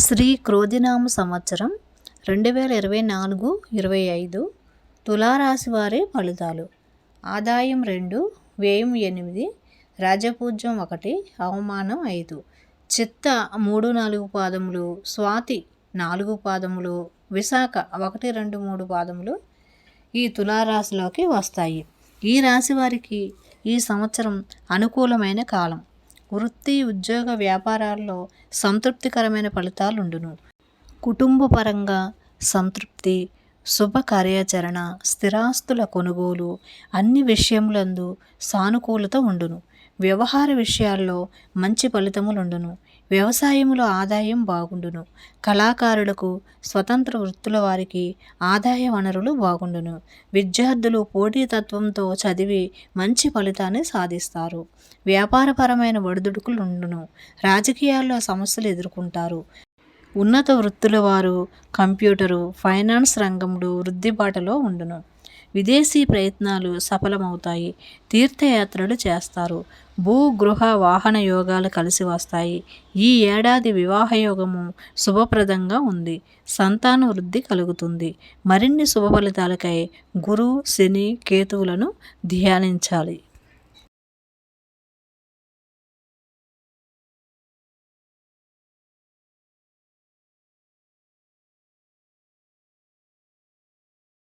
శ్రీ క్రోధినామ సంవత్సరం రెండు వేల ఇరవై నాలుగు ఇరవై ఐదు. తులారాశి వారి ఫలితాలు. ఆదాయం రెండు వ్యయం ఎనిమిది రాజపూజ్యం ఒకటి అవమానం ఐదు. చిత్త మూడు నాలుగు పాదములు స్వాతి నాలుగు పాదములు విశాఖ ఒకటి రెండు మూడు పాదములు ఈ తులారాశిలోకి వస్తాయి. ఈ రాశి వారికి ఈ సంవత్సరం అనుకూలమైన కాలం. వృత్తి ఉద్యోగ వ్యాపారాల్లో సంతృప్తికరమైన ఫలితాలు ఉండును సంతృప్తి శుభ కార్యాచరణ స్థిరాస్తుల కొనుగోలు అన్ని విషయములందు సానుకూలత ఉండును. వ్యవహార విషయాల్లో మంచి ఫలితములుండును. వ్యవసాయములో ఆదాయం బాగుండును. కళాకారులకు స్వతంత్ర వృత్తుల వారికి ఆదాయ వనరులు బాగుండును. విద్యార్థులు పోటీతత్వంతో చదివి మంచి ఫలితాన్ని సాధిస్తారు. వ్యాపారపరమైన ఒడిదుడుకులు ఉండును రాజకీయాల్లో సమస్యలు ఎదుర్కొంటారు. ఉన్నత వృత్తుల వారు కంప్యూటరు ఫైనాన్స్ రంగంలో వృద్ధిబాటలో ఉండును. విదేశీ ప్రయత్నాలు సఫలమవుతాయి. తీర్థయాత్రలు చేస్తారు. భూ గృహ వాహన యోగాలు కలిసి వస్తాయి. ఈ ఏడాది వివాహ యోగము శుభప్రదంగా ఉంది. సంతాన వృద్ధి కలుగుతుంది. మరిన్ని శుభ ఫలితాలకై గురు శని కేతువులను ధ్యానించాలి.